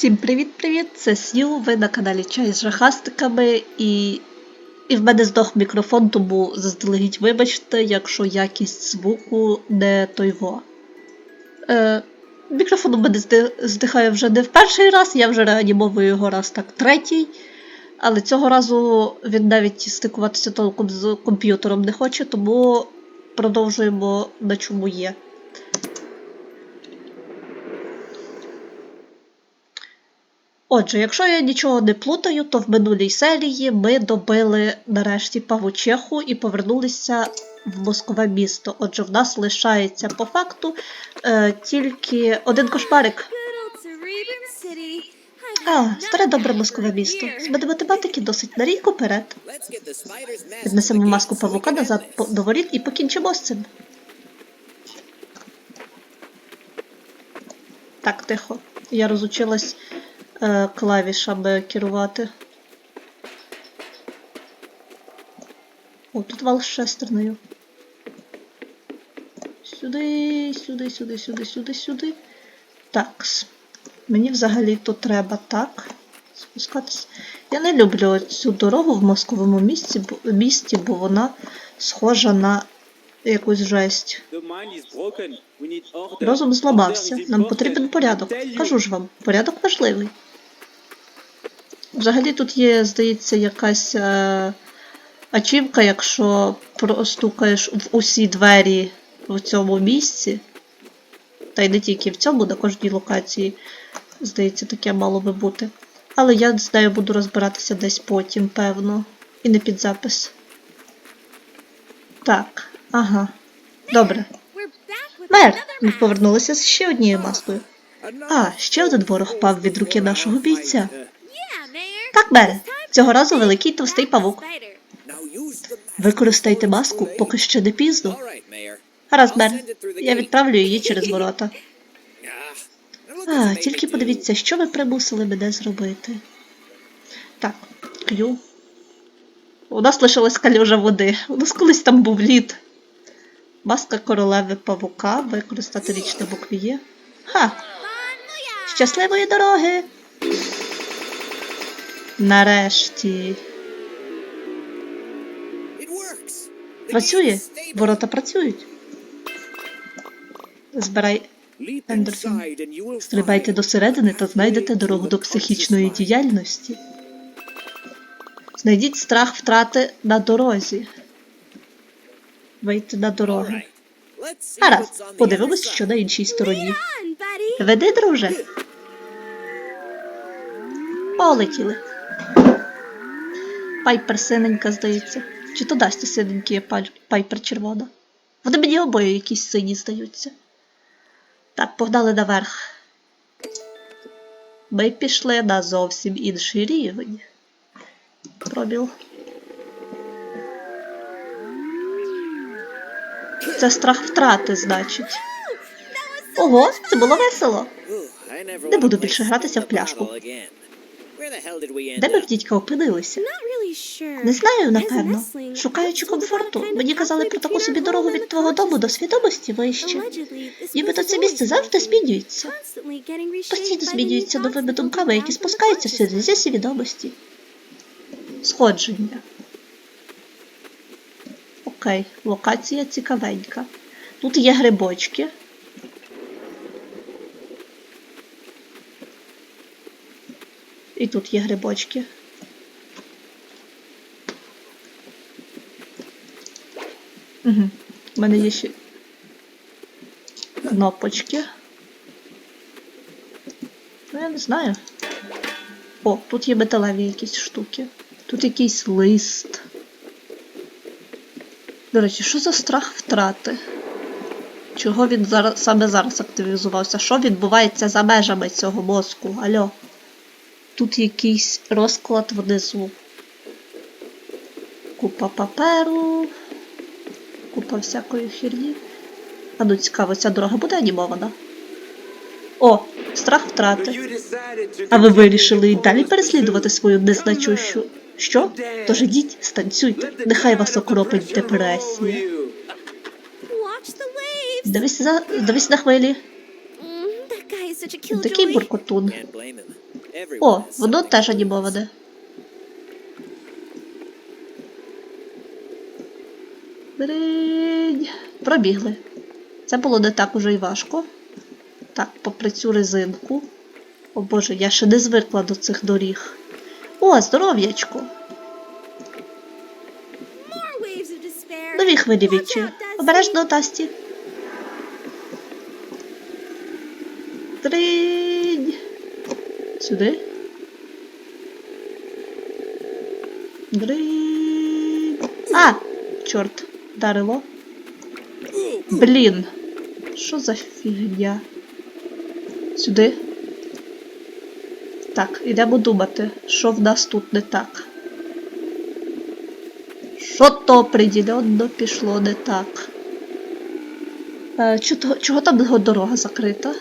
Всім привіт-привіт! Це Сью, ви на каналі Чай з жахастиками і. І в мене здох мікрофон, тому заздалегідь вибачте, якщо якість звуку не тойво. Е, мікрофон у мене здихає вже не в перший раз, я вже реанімовую його раз так третій. Але цього разу він навіть стикуватися толком з комп'ютером не хоче, тому продовжуємо на чому є. Отже, якщо я нічого не плутаю, то в минулій серії ми добили нарешті павучеху і повернулися в Москове місто. Отже, в нас лишається по факту е, тільки один кошмарик. А, старе добре москове місто. З математики досить на рік уперед. Віднесемо маску павука назад до воріт і покінчимо з цим. Так, тихо. Я розучилась е, клавішами керувати. О, тут вал з шестернею. Сюди, сюди, сюди, сюди, сюди, сюди. Так. Мені взагалі тут треба так. Спускатися. Я не люблю цю дорогу в московому місті, місті, бо вона схожа на якусь жесть. Розум зламався. Нам потрібен порядок. Кажу ж вам, порядок важливий. Взагалі тут є, здається, якась е, ачівка, якщо простукаєш в усі двері в цьому місці. Та й не тільки в цьому, на кожній локації, здається, таке мало би бути. Але я з нею буду розбиратися десь потім, певно. І не під запис. Так, ага. Добре. Мер, ми повернулися з ще однією маскою. А, ще один ворог впав від руки нашого бійця. Мере, цього разу великий товстий павук. Використайте маску, поки ще не пізно. Гаразд, мер, я відправлю її через ворота. А, тільки подивіться, що ви примусили мене зробити. Так, к'ю. У нас лишилась калюжа води. У нас колись там був лід. Маска королеви павука, використати річне буквіє. Ха! Щасливої дороги! Нарешті. Працює. Ворота працюють. Збирай Ендорфін. Стрибайте до середини та знайдете дорогу до психічної діяльності. Знайдіть страх втрати на дорозі. Вийти на дороги. Гаразд, подивимось, що на іншій стороні. Веди, друже. Полетіли. Пайпер синенька, здається. Чи то дасть синенькі пайпер червона? Вони мені обоє якісь сині здаються. Так, погнали наверх. Ми пішли на зовсім інший рівень. Пробіл. Це страх втрати, значить. Ого, це було весело. Не буду більше гратися в пляшку. Де ми в дідька опинилися? Не знаю, напевно. Шукаючи комфорту, мені казали про таку собі дорогу від твого дому до свідомості вище. Нібито це місце завжди змінюється. Постійно змінюються новими думками, які спускаються сюди зі свідомості. Сходження. Окей, локація цікавенька. Тут є грибочки. І тут є грибочки. У мене є ще кнопочки. Ну, я не знаю. О, тут є металеві якісь штуки. Тут якийсь лист. До речі, що за страх втрати? Чого він зараз, саме зараз активізувався? Що відбувається за межами цього мозку? Альо? Тут якийсь розклад внизу. Купа паперу. Купа всякої херні. А ну цікаво, ця дорога буде анімована. О, страх втрати. А ви вирішили і далі переслідувати свою незначущу. Що? Тож ідіть, станцюйте. Нехай вас окропить депресія. Дивись, за... Дивись на хвилі. Такий буркотун. О, воно теж анімоване. Бринь. Пробігли. Це було не так уже й важко. Так, попри цю резинку. О боже, я ще не звикла до цих доріг. О, здоров'ячко! Нові хвилі відчаю. Обережно Дасті. Тринь. Сюди. Дринь. А! Чорт, вдарило. Блін. Що за фігня? Сюди. Так, ідемо думати, що в нас тут не так. Що то определенно пішло не так. Е, чого, чого там його дорога закрита?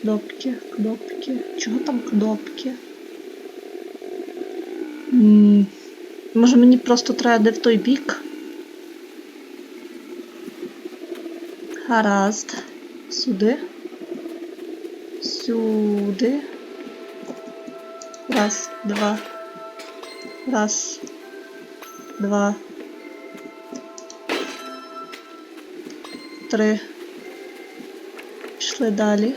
Кнопки, кнопки. Чого там кнопки? М, Може мені просто треба не в той бік? Гаразд. Сюди. Сюди. Раз, два. Раз. Два. Три. Пішли далі.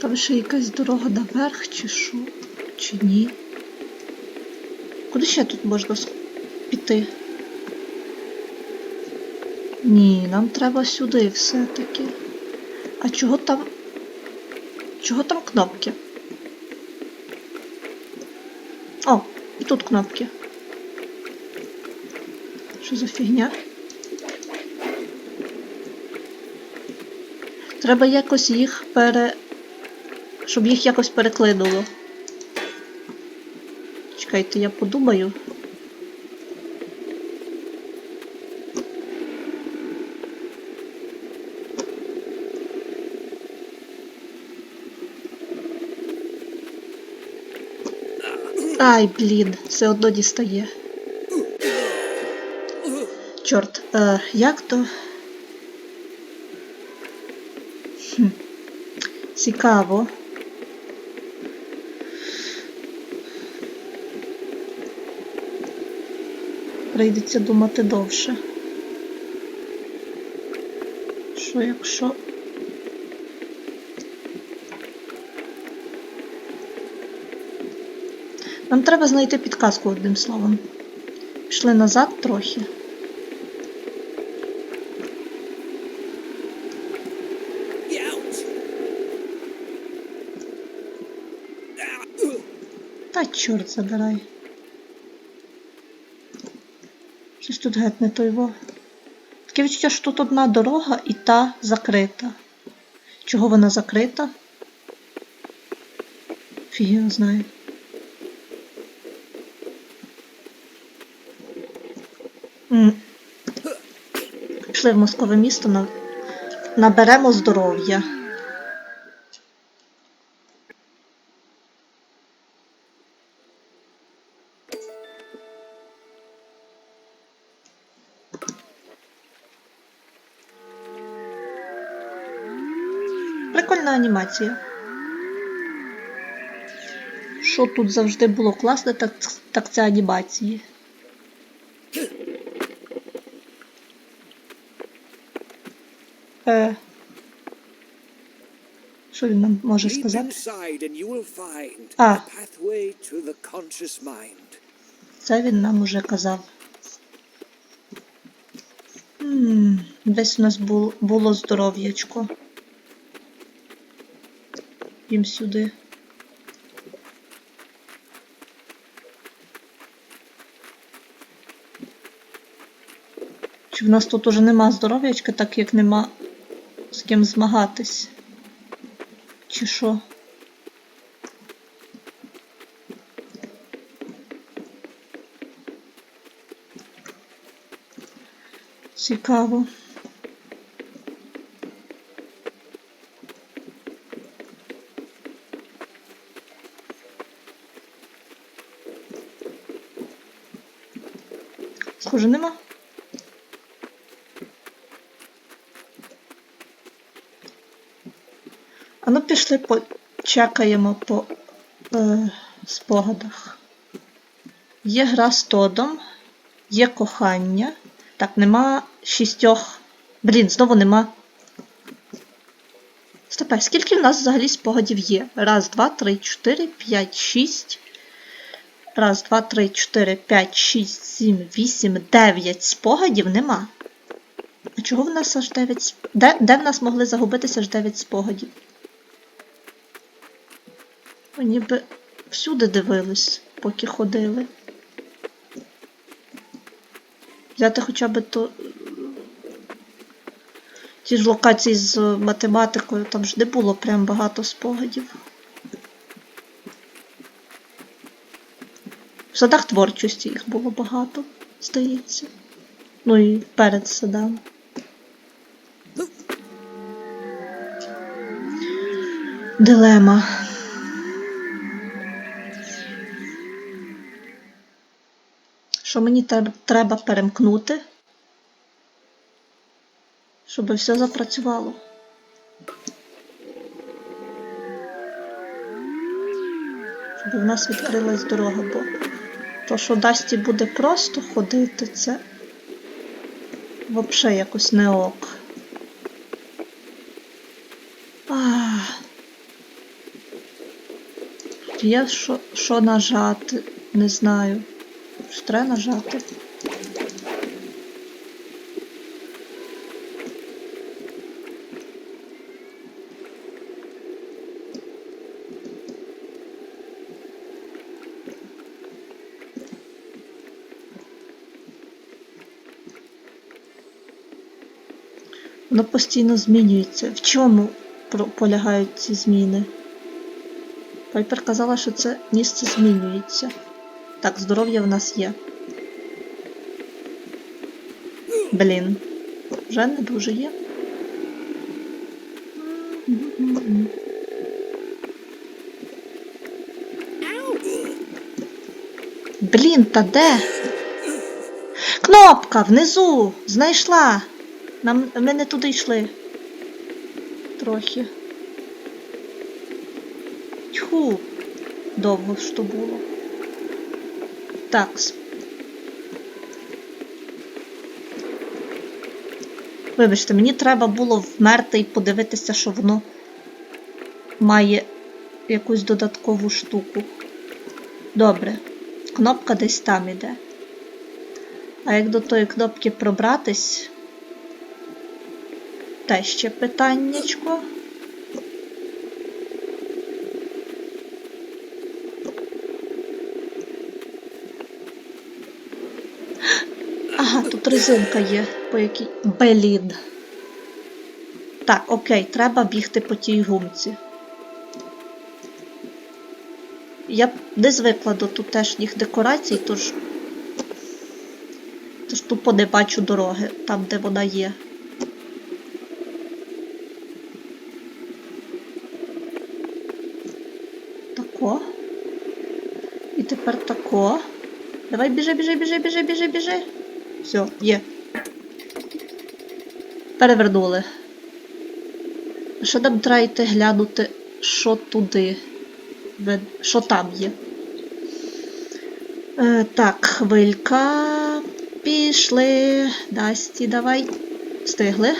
Там ще якась дорога наверх, чи що? Чи ні? Куди ще тут можна піти? Ні, нам треба сюди все-таки. А чого там. Чого там кнопки? О, і тут кнопки. Що за фігня? Треба якось їх пере. Щоб їх якось переклинуло. Чекайте, я подумаю. Ай, блін, все одно дістає. Чорт, е, як то? Хм. Цікаво. Прийдеться думати довше. Що якщо. Нам треба знайти підказку одним словом. Пішли назад трохи. Та чорт забирай. Щось тут геть не той во. Таке відчуття, що тут одна дорога і та закрита. Чого вона закрита? Фіг його знає. Пішли в москове місто, наберемо здоров'я. Прикольна анімація. Що тут завжди було класне, так, так це анімації. Е, що він нам може сказати? mind. Це він нам уже казав. М, Десь у нас бул, було здоров'ячко. Їм сюди. Чи в нас тут уже нема здоров'ячка, так як нема з ким змагатись? Чи що? Цікаво. уже нема. А ну пішли почекаємо по е, спогадах. Є гра з Тодом, є кохання. Так, нема шістьох. Блін, знову нема. Стопай, скільки в нас взагалі спогадів є? Раз, два, три, чотири, п'ять, шість. Раз, два, три, чотири, п'ять, шість, сім, вісім, дев'ять спогадів нема. А чого в нас аж 9 сп... де, де в нас могли загубитися аж 9 спогадів? Ми ніби всюди дивились, поки ходили. Взяти хоча б то. Ті ж локації з математикою, там ж не було прям багато спогадів. В садах творчості їх було багато, здається. Ну і перед садами. Дилема. Що мені треба перемкнути, щоб все запрацювало. Щоб в нас відкрилась дорога, бо то, що Дасті буде просто ходити, це взагалі якось не ок. Є що, що нажати, не знаю. Що треба нажати. Воно постійно змінюється. В чому полягають ці зміни? Пайпер казала, що це місце змінюється. Так, здоров'я в нас є. Блін. Вже не дуже є. Блін, та де? Кнопка внизу! Знайшла! Нам ми не туди йшли. Трохи. Тьху, довго ж то було. Так. Вибачте, мені треба було вмерти і подивитися, що воно має якусь додаткову штуку. Добре. Кнопка десь там іде. А як до тої кнопки пробратись? Те ще питаннячко. Ага, тут резинка є, по якій. Блін. Так, окей, треба бігти по тій гумці. Я не звикла до тутешніх декорацій, тож. Тож тупо не бачу дороги там, де вона є. Тако. І тепер тако. Давай біжи, біжи, біжи, біжи, біжи, біжи. Все, є. Перевернули. Що нам треба йти глянути, що туди? Що там є? Е, так, хвилька. Пішли. Дасті, давай. Встигли.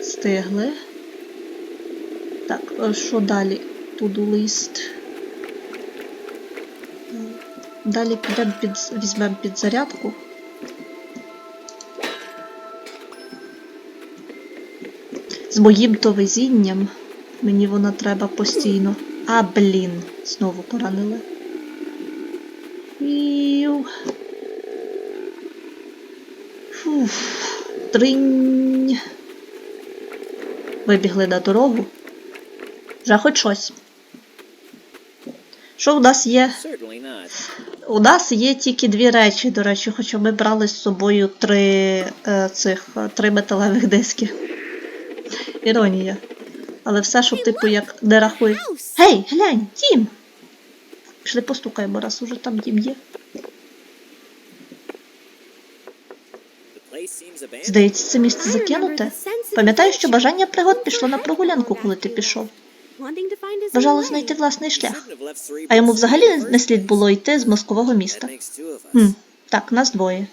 Встигли. Е, що далі? Туду лист. Далі підемо під, візьмемо під зарядку. З моїм то везінням мені вона треба постійно. А, блін, знову поранили. Іу. Фуф. Тринь. Вибігли на дорогу. Вже хоч щось. Що у нас є? У нас є тільки дві речі, до речі, хоча ми брали з собою три е, цих е, три металевих диски. Іронія. Але все, що типу як не рахує. Гей, глянь, Дім! Пішли постукаємо, раз уже там дім є. Здається, це місце закинуте. Пам'ятаю, що бажання пригод пішло на прогулянку, коли ти пішов. Бажало знайти власний шлях. А йому взагалі не слід було йти з мозкового міста. Хм, так, нас двоє.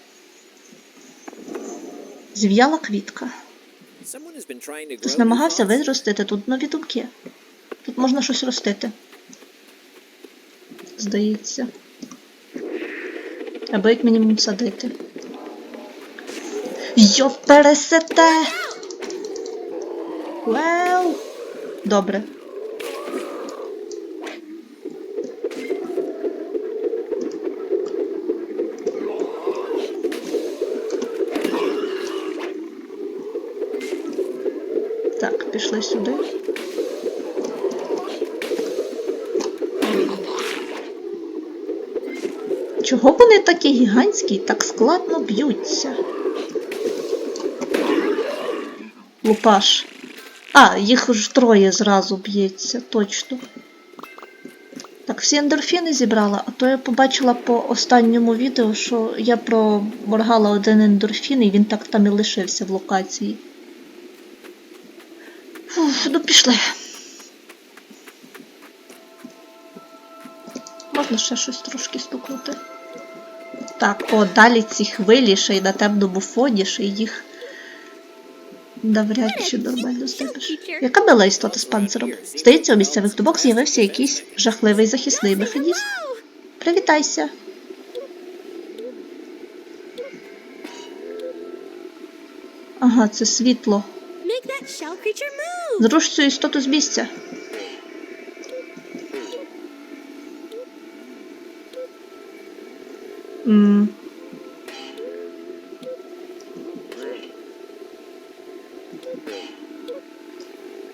Зів'яла квітка. Хтось намагався виростити тут нові думки. Тут можна щось ростити. Здається. Або як мінімум садити. Йо пересете! Вау! Добре. Сюди. Чого вони такі гігантські так складно б'ються? Лупаш. А, їх ж троє зразу б'ється, точно. Так, всі ендорфіни зібрала, а то я побачила по останньому відео, що я проморгала один ендорфін, і він так там і лишився в локації. Пішли. Можна ще щось трошки стукнути. Так, о, далі ці хвилі ще й на темному фоні, ще їх навряд чи нормально здобиш. Яка мила істота з панциром? Здається, у місцевих дубок з'явився якийсь жахливий захисний механізм. Привітайся. Ага, це світло. Зруш цю істоту з місця. М.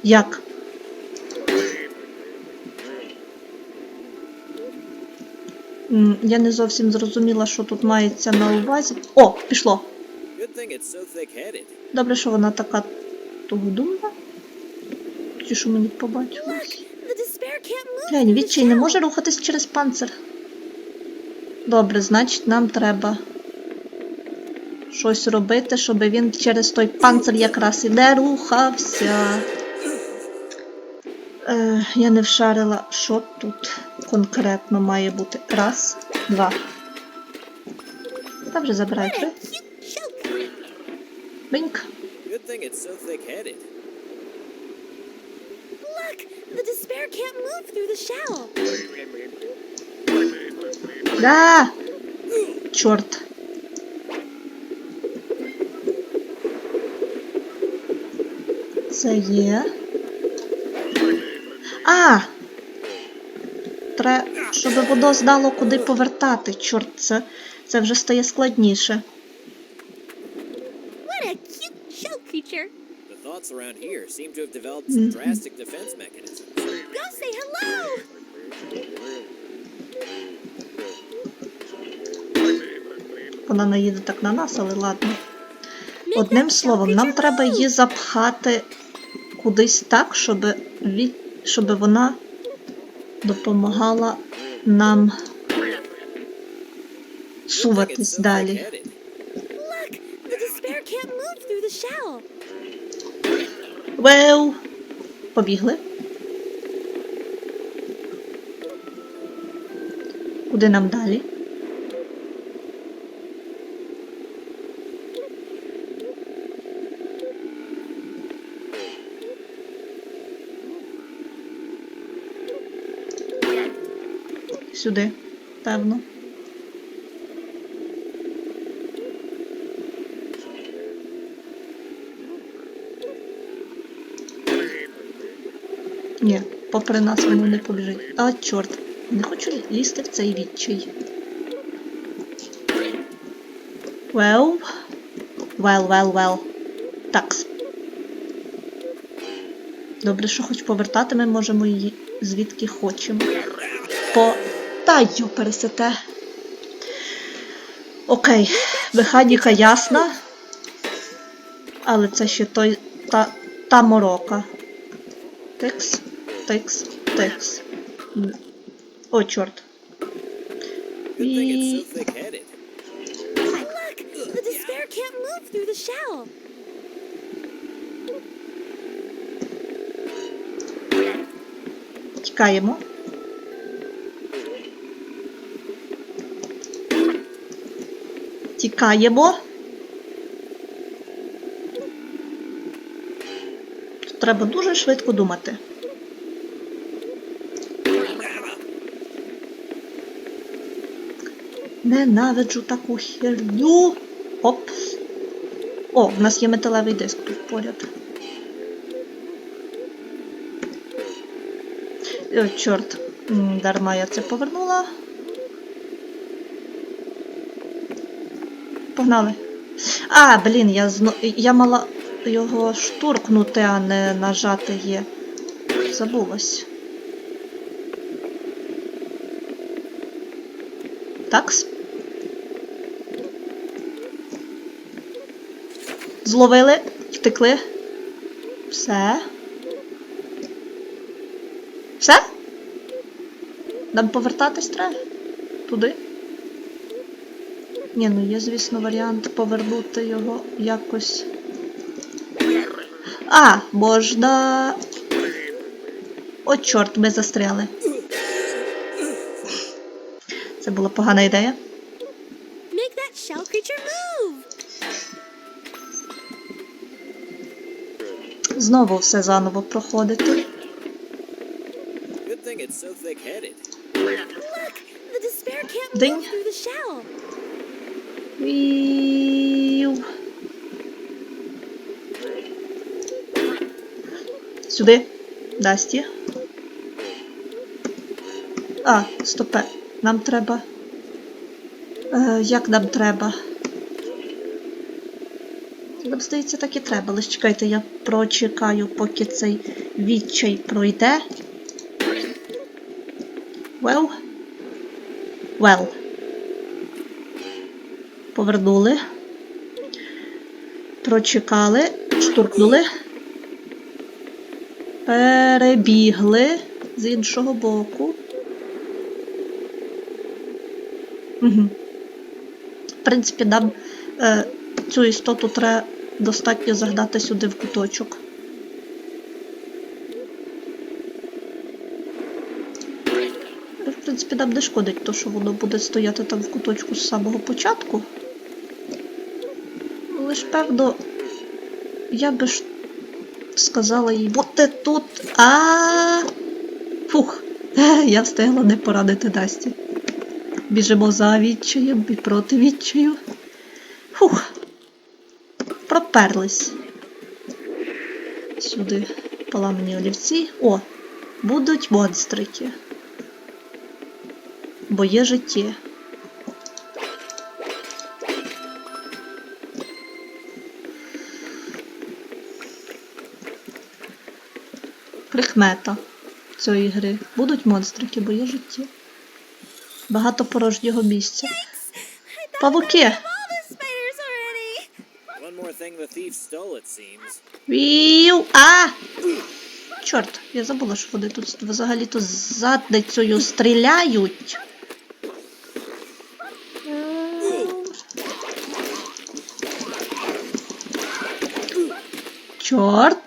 Як? Я не зовсім зрозуміла, що тут мається на увазі. О, пішло. Добре, що вона така тугодумна. Чи що мені побачилось? Глянь, відчай не може рухатись через панцир. Добре, значить нам треба щось робити, щоб він через той панцир якраз і не рухався. Е, я не вшарила, що тут конкретно має бути. Раз, два. Та вже забирай три. Биньк. The despair can't move through the shell. Да! Чорт. Це є. А! Треба, щоб воно знало, куди повертати. Чорт, це, це вже стає складніше. What a cute shell creature. The thoughts around here seem to have developed some Mhm. drastic defense mechanisms. Вона не їде так на нас, але ладно. Одним словом, нам треба її запхати кудись так, щоб, від... щоб вона допомагала нам суватись далі. Веу! Побігли. Куди нам далі? Сюди, певно. Ні, попри нас воно не побіжить. А, чорт, не хочу лізти в цей відчай. Well. Well, well, well. Такс. Добре, що хоч повертати ми можемо її звідки хочемо. По. Та пересете. Окей, механіка ясна. Але це ще той та, та морока. Текс, текс, текс. О, чорт. І so thick-headed. Look, the despair spear can't move through the shell. Тікаємо. Тікаємо. Тут треба дуже швидко думати. Ненавиджу таку херню. Оп. О, в нас є металевий диск тут поряд. О, чорт. Дарма я це повернула. Погнали. А, блін, я зно... я мала його штуркнути, а не нажати є. Забулась. Такс. Зловили, втекли. Все. Все? Нам повертатись треба? Туди? Ні, ну є, звісно, варіант повернути його якось. А, можна. О, чорт, ми застряли. Це була погана ідея. Make that shell creature move. Знову все заново проходити. Good Віу. Сюди. Дасті. А, стопе. Нам треба. Е, як нам треба? Нам здається, так і треба. Лише чекайте, я прочекаю, поки цей відчай пройде. Well. Well. Повернули. Прочекали. Штуркнули. Перебігли з іншого боку. Угу. В принципі, нам е, цю істоту треба достатньо загнати сюди в куточок. В принципі, нам не шкодить то, що воно буде стояти там в куточку з самого початку. Лиш певно, я би ж сказала їй бути тут. А. Фух, я встигла не порадити Насті. Біжимо за відчаєм і проти відчаю. Фух. Проперлись. Сюди поламані олівці. О, будуть монстрики. Бо є життя. Прикмета цієї гри. Будуть монстрики, бо є життя. Багато порожнього місця. Павуки! Віу! А! Чорт, я забула, що вони тут взагалі-то з задницею стріляють. Чорт.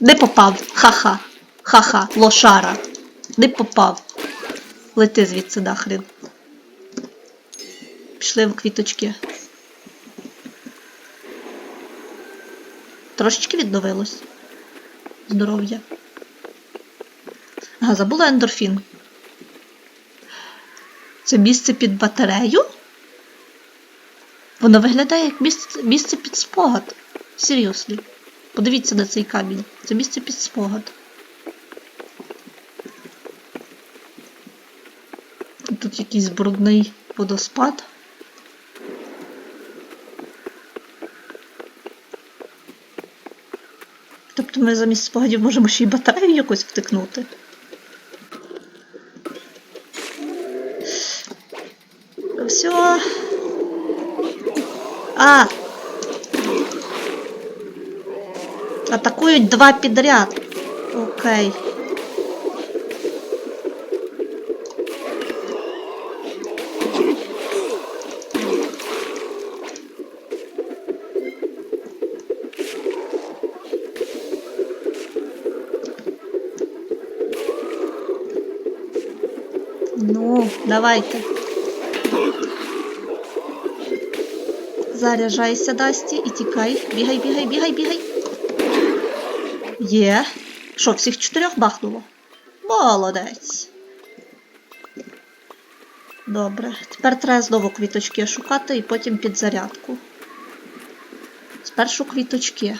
Не попав. Ха-ха. Ха-ха. Лошара. Не попав. Лети звідси нахрен. Пішли в квіточки. Трошечки відновилось. Здоров'я. Ага, забула ендорфін. Це місце під батарею? Воно виглядає як місце, місце під спогад. Серйозно. Подивіться на цей камінь. Це місце під спогад. Тут якийсь брудний водоспад. Тобто ми замість спогадів можемо ще й батарею якось втикнути. Все. А! Атакують два подряд, Окей. Ну, давайте. Заряжайся, Дасти, и тікай. бегай, бегай, бегай, бегай. Є. Що, всіх чотирьох бахнуло? Молодець. Добре. Тепер треба знову квіточки шукати і потім підзарядку. Спершу квіточки.